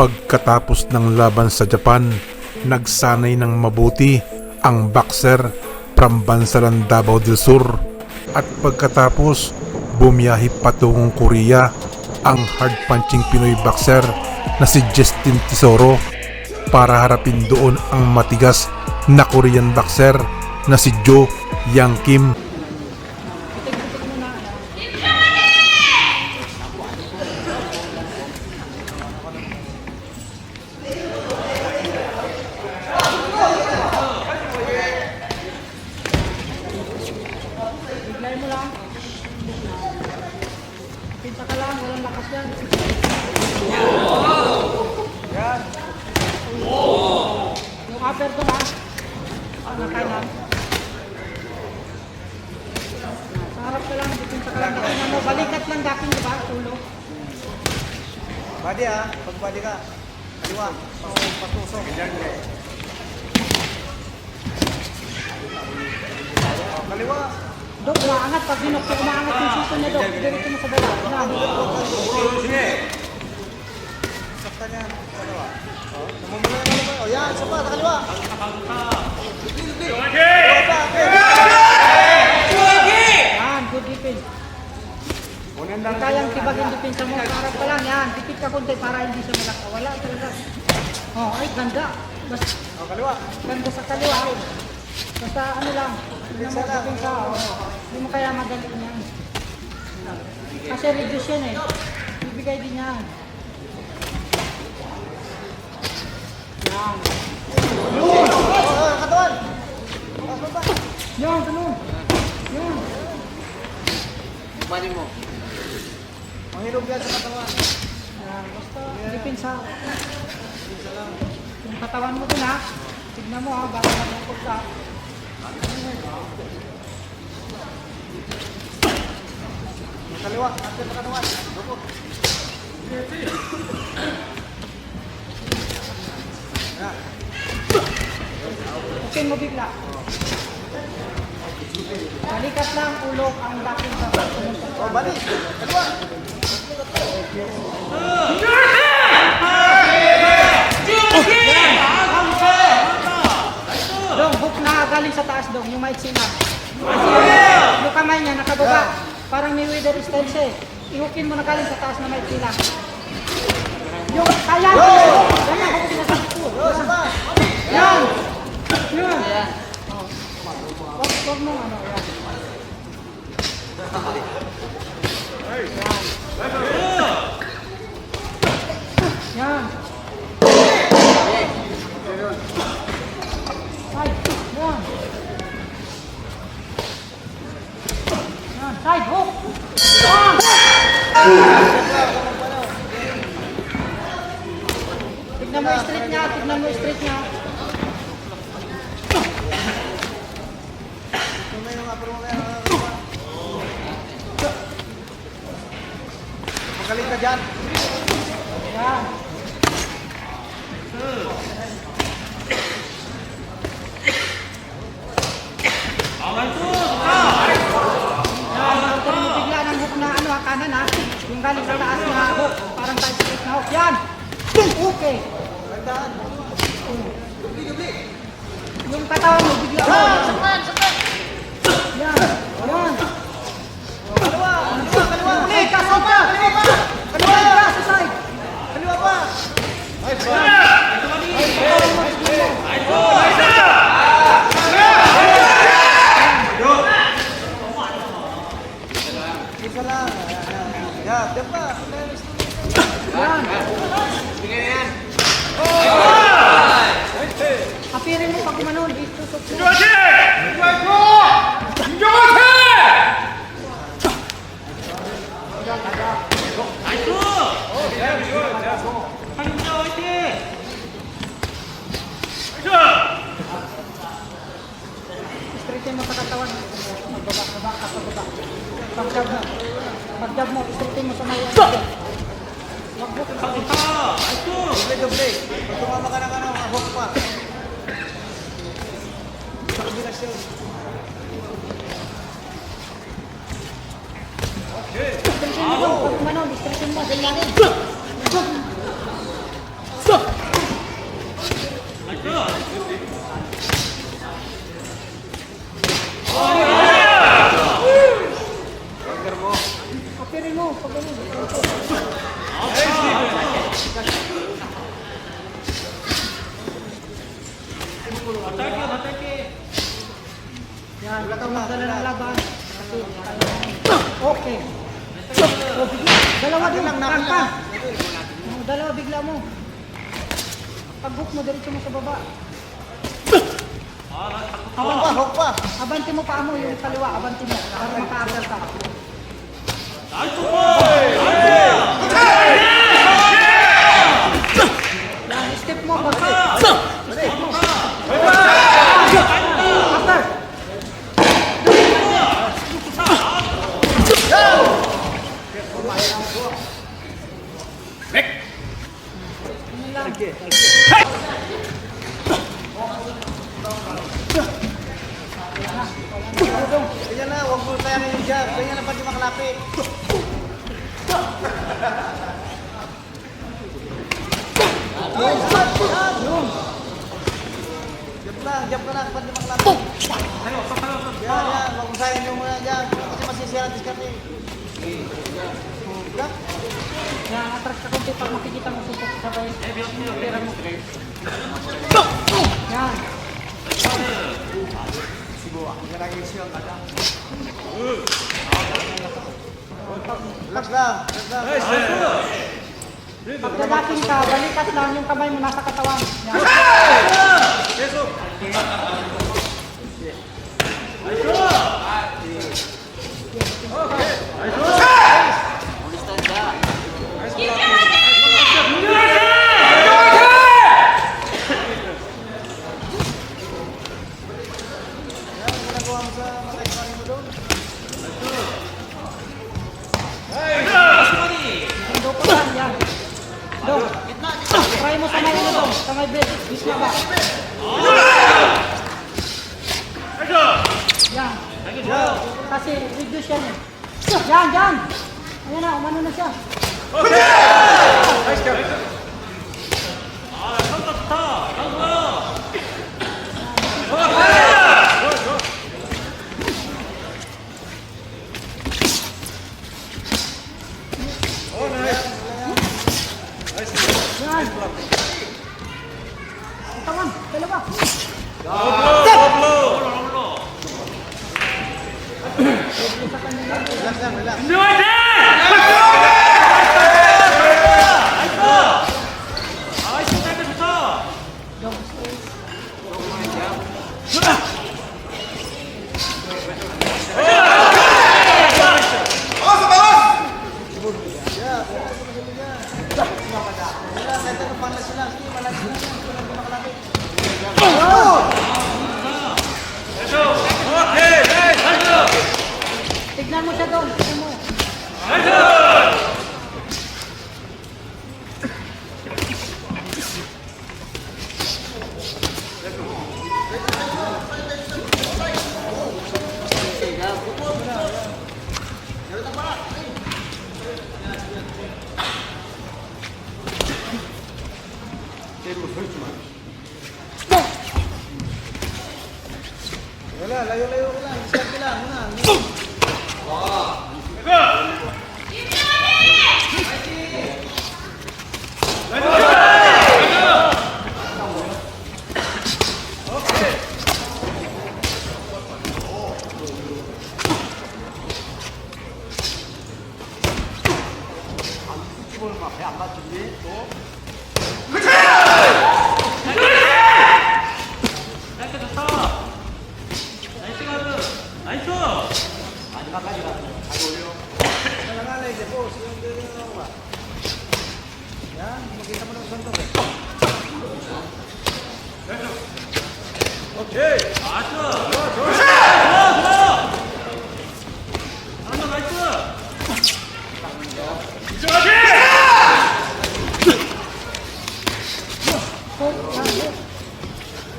Pagkatapos ng laban sa Japan, nagsanay ng mabuti ang boxer from Bansalan Davao del Sur. At pagkatapos, bumiyahe patungong Korea ang hard-punching Pinoy boxer na si Justin Tesoro para harapin doon ang matigas na Korean boxer na si Joe Yang Kim. Biglayin mo lang. Pinta ka lang, walang lakas yan. Yan. Yung upper ko ha. Ano kanan. Sa harap ka lang, pinta ka lang. Dakin ano, balikat lang dakin, di ba? Tulo. Badi ah, pag ka. Kaliwa, patusok. Oh, kaliwa. Dok, umaangat. Pag binok ko, umaangat yung sito niya, Dok. Diretso mo sa baba. Yan. Sakta niya. Kaliwa. Oh, namumula na naman. Oh, yan, isa pa, sa kaliwa. Kaliwa mo, sa harap ka lang, yan. Dikit ka konti para hindi siya malaka. Wala talaga. Oh, ay, ganda. Basta, Oh, kaliwa. ganda sa kaliwa. Basta ano lang, hindi mo depensa. Oh. Hindi mo kaya madali niyan. Kasi reduce yan eh. Bibigay din yan. Yan. Oh, katawan. Yan, ganun. Yan. Mahirog yan sa katawan. Yan, basta depensa. Yung katawan mo dun ha. Tignan mo ha, baka malungkot ka. Kaliwa, natin sa katawan. Yan. Okay mo bigla. Balikat lang, ulok ang daking sa Oh, bali. Kaliwa. Dong, hook na galing sa taas dong, yung maiksi na. Kasi yung, kamay niya nakababa. Parang may weather siya eh. Ihukin mo na galing sa taas na maiksi lang. Yung kaya, ganyan, hook na sa ko. Yan! Yan! Oh. Wag, wag mo ano. Yan. Yan. Side. Yan. Yan. Side, hook. Yan. Tignan mo yung street niya, tignan mo yung street niya. Magaling ka dyan. Yan. Counter mo bigla ng hook na ano, kanan ha. Yung galing sa taas na hook, parang tayo straight na hook. Yan! Okay. Tandaan. Yung katawan mo bigla. Oh, saktan, saktan. Yan. Yan. Kaliwa, kaliwa, kaliwa. Ulit, kasod ka. Kaliwa pa. Kaliwa ka sa side. Kaliwa pa. Isa lang. Yeah, diyan pa. Yan. Apirin mo pag umanon, dito sa ataque, ataque. Yan, magdala ng laban. Okay. O, bigla. Dalawa din lang, Napil pa. lang. O, Dalawa bigla mo. Pag-hook mo, diretso mo sa baba. Hawak pa, hawak pa. Abanti mo pa mo yung kaliwa, abanti mo. Para maka-apel ka. Yan, step mo, bakit? Step mo. After. Yun lang. Ganyan na, huwag mo tayo yung jab. Ganyan na pati makalapit. Lang, jab ka na, pati makalapit. Yan, yan, huwag mo sayang yung mga jab. Kasi masisira ang diskarte. Yan. Yan, atras ka konti pag makikita mo susok sabay. Pera mo. Yan. Relax lang, relax lang. Pag dadating ka, balikat lang yung kamay mo nasa katawan. Yan. Yan, Kasi reduce yan eh. Yan, yan. Ayan na, umano na siya. Yan. Katawan, dalawa. Relax mo siya doon. Tignan mo. Wala, layo-layo ko lang. Diskarte lang. Muna. Wala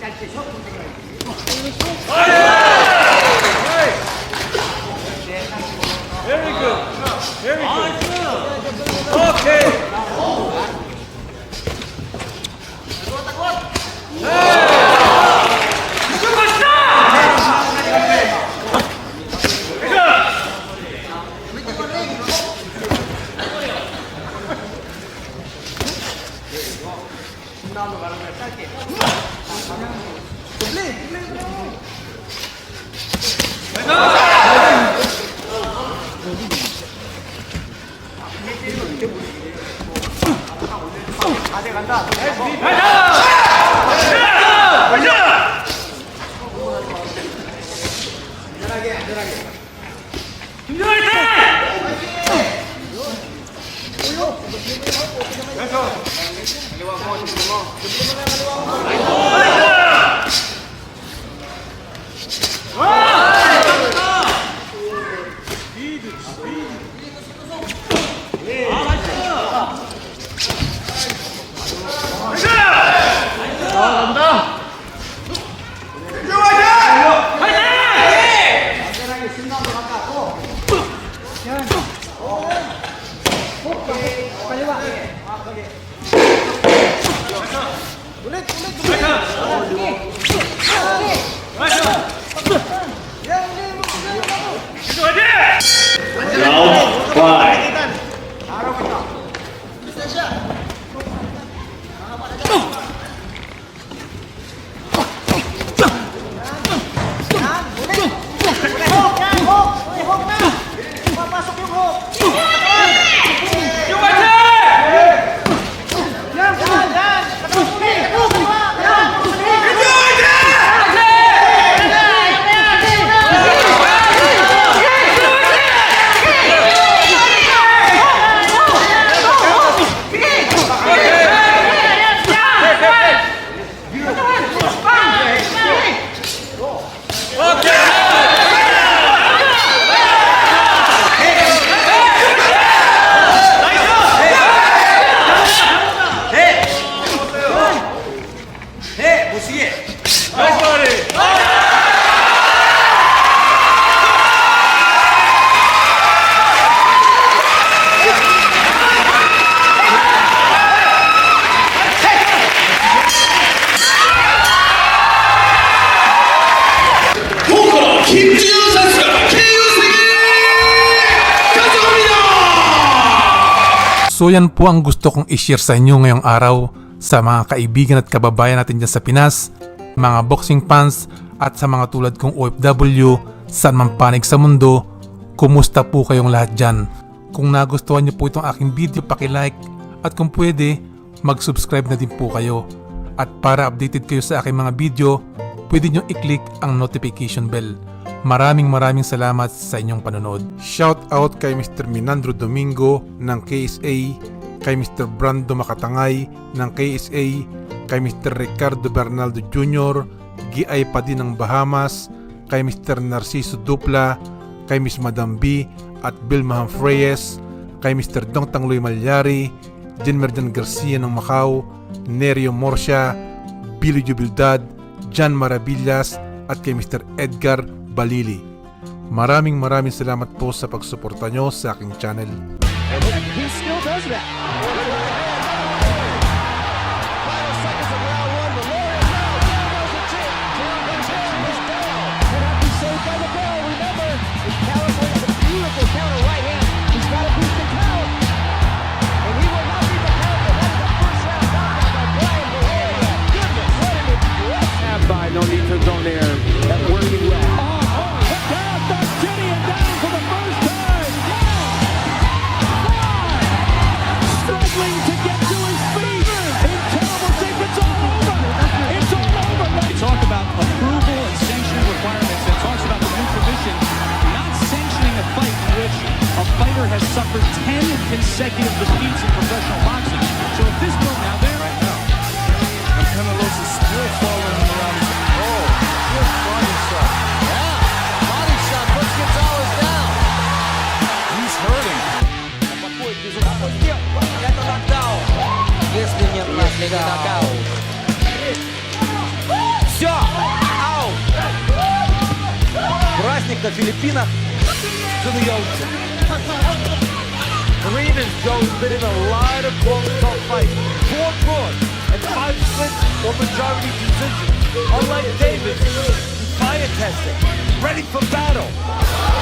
চারটে সব করতে পারে 됐다! 후커 김지우 선수가 KO 승리 가져갑니다. So yan po ang gusto kong i-share sa inyo ngayong araw sa mga kaibigan at kababayan natin dyan sa Pinas, mga boxing fans at sa mga tulad kong OFW, saan man panig sa mundo, kumusta po kayong lahat dyan? Kung nagustuhan niyo po itong aking video, like at kung pwede, mag-subscribe na din po kayo. At para updated kayo sa aking mga video, pwede nyo i-click ang notification bell. Maraming maraming salamat sa inyong panonood. Shout out kay Mr. Minandro Domingo ng KSA, kay Mr. Brando Makatangay ng KSA, kay Mr. Ricardo Bernaldo Jr., GI pa din ng Bahamas, kay Mr. Narciso Dupla, kay Miss Madam B at Bill Maham Reyes, kay Mr. Dong Tangloy Malyari, Jen Merdan Garcia ng Macau, Nerio Morsia, Billy Jubildad, John Maravillas at kay Mr. Edgar Balili. Maraming maraming salamat po sa pagsuporta nyo sa aking channel. does. Consecutive defeats in professional boxing. So if this bill now there right now, and Penelos is still following him around. Oh, good body shot. Yeah, body shot puts Gonzalez down. He's hurting. Это нокдаун. Если не последний нокаут. Все, аут. Праздник на Филиппинах. Зануелся. Green and Joe's been in a lot of close tough fights. Four draws and five splits or majority decisions. Unlike Davis, fire testing, ready for battle.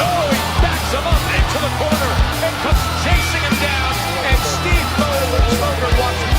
Oh, he backs him up into the corner and comes chasing him down. And Steve Bowden over watching.